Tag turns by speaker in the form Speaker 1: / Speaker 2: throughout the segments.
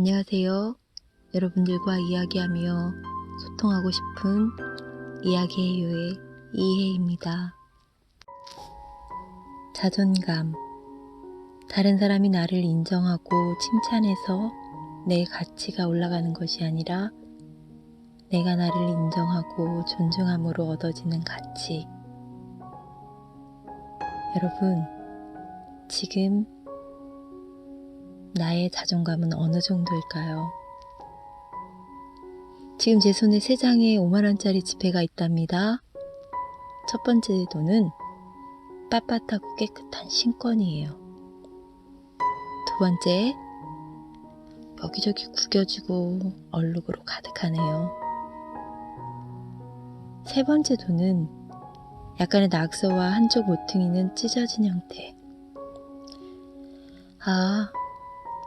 Speaker 1: 안녕하세요. 여러분들과 이야기하며 소통하고 싶은 이야기해요의 이혜입니다. 자존감. 다른 사람이 나를 인정하고 칭찬해서 내 가치가 올라가는 것이 아니라 내가 나를 인정하고 존중함으로 얻어지는 가치. 여러분, 지금 나의 자존감은 어느 정도일까요? 지금 제 손에 세 장의 5만원짜리 지폐가 있답니다. 첫 번째 돈은 빳빳하고 깨끗한 신권이에요. 두 번째, 여기저기 구겨지고 얼룩으로 가득하네요. 세 번째 돈은 약간의 낙서와 한쪽 모퉁이는 찢어진 형태. 아,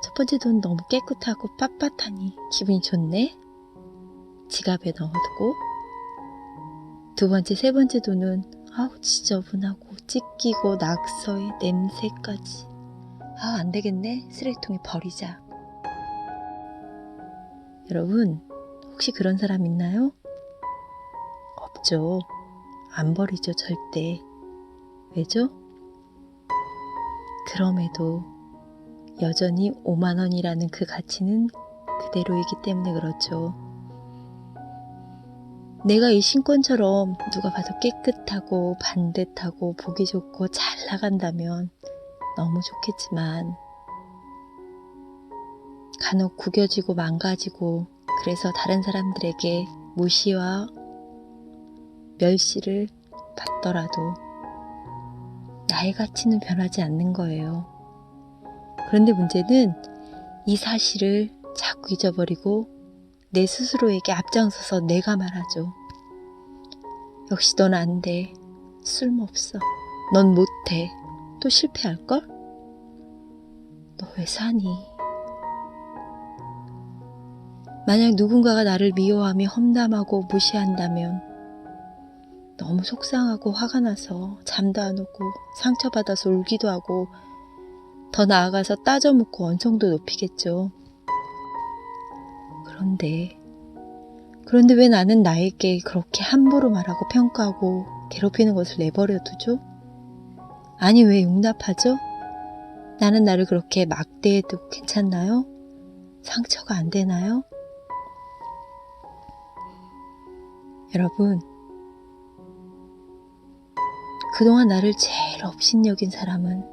Speaker 1: 첫 번째 돈 너무 깨끗하고 빳빳하니 기분이 좋네. 지갑에 넣어두고 두 번째, 세 번째 돈은 아우 지저분하고 찢기고 낙서에 냄새까지 아 안되겠네 쓰레기통에 버리자 여러분 혹시 그런 사람 있나요? 없죠 안 버리죠 절대 왜죠? 그럼에도 여전히 5만 원이라는 그 가치는 그대로이기 때문에 그렇죠. 내가 이 신권처럼 누가 봐도 깨끗하고 반듯하고 보기 좋고 잘 나간다면 너무 좋겠지만 간혹 구겨지고 망가지고 그래서 다른 사람들에게 무시와 멸시를 받더라도 나의 가치는 변하지 않는 거예요. 그런데 문제는 이 사실을 자꾸 잊어버리고 내 스스로에게 앞장서서 내가 말하죠. 역시 넌 안 돼. 쓸모없어. 넌 못해. 또 실패할걸? 너 왜 사니? 만약 누군가가 나를 미워하며 험담하고 무시한다면 너무 속상하고 화가 나서 잠도 안 오고 상처받아서 울기도 하고 더 나아가서 따져 묻고 원성도 높이겠죠. 그런데, 그런데 왜 나는 나에게 그렇게 함부로 말하고 평가하고 괴롭히는 것을 내버려 두죠? 아니, 왜 용납하죠? 나는 나를 그렇게 막대해도 괜찮나요? 상처가 안 되나요? 여러분, 그동안 나를 제일 업신여긴 사람은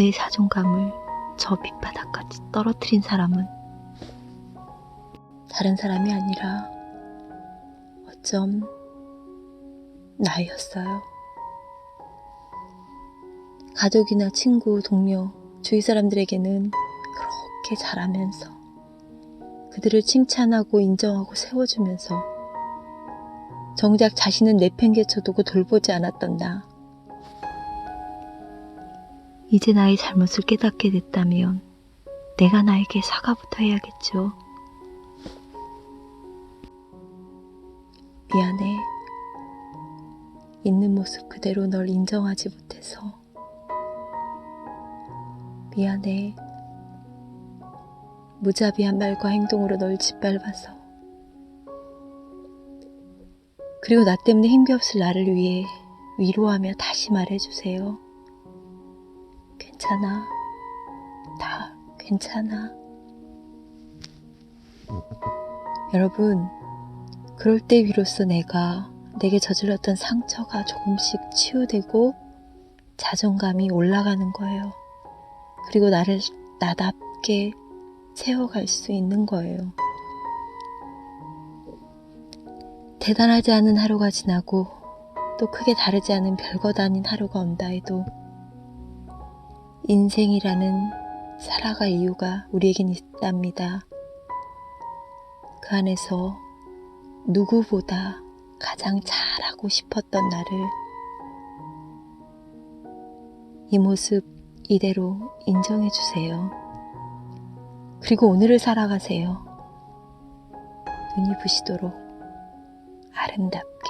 Speaker 1: 내 자존감을 저 밑바닥까지 떨어뜨린 사람은 다른 사람이 아니라 어쩜 나였어요. 가족이나 친구, 동료, 주위 사람들에게는 그렇게 잘하면서 그들을 칭찬하고 인정하고 세워주면서 정작 자신은 내팽개쳐두고 돌보지 않았던 나. 이제 나의 잘못을 깨닫게 됐다면 내가 나에게 사과부터 해야겠죠. 미안해. 있는 모습 그대로 널 인정하지 못해서. 미안해. 무자비한 말과 행동으로 널 짓밟아서. 그리고 나 때문에 힘겹을 나를 위해 위로하며 다시 말해주세요. 괜찮아. 다 괜찮아. 여러분, 그럴 때 비로소 내가 내게 저질렀던 상처가 조금씩 치유되고 자존감이 올라가는 거예요. 그리고 나를 나답게 세워갈 수 있는 거예요. 대단하지 않은 하루가 지나고 또 크게 다르지 않은 별것 아닌 하루가 온다 해도 인생이라는 살아갈 이유가 우리에겐 있답니다. 그 안에서 누구보다 가장 잘하고 싶었던 나를 이 모습 이대로 인정해 주세요. 그리고 오늘을 살아가세요. 눈이 부시도록 아름답게.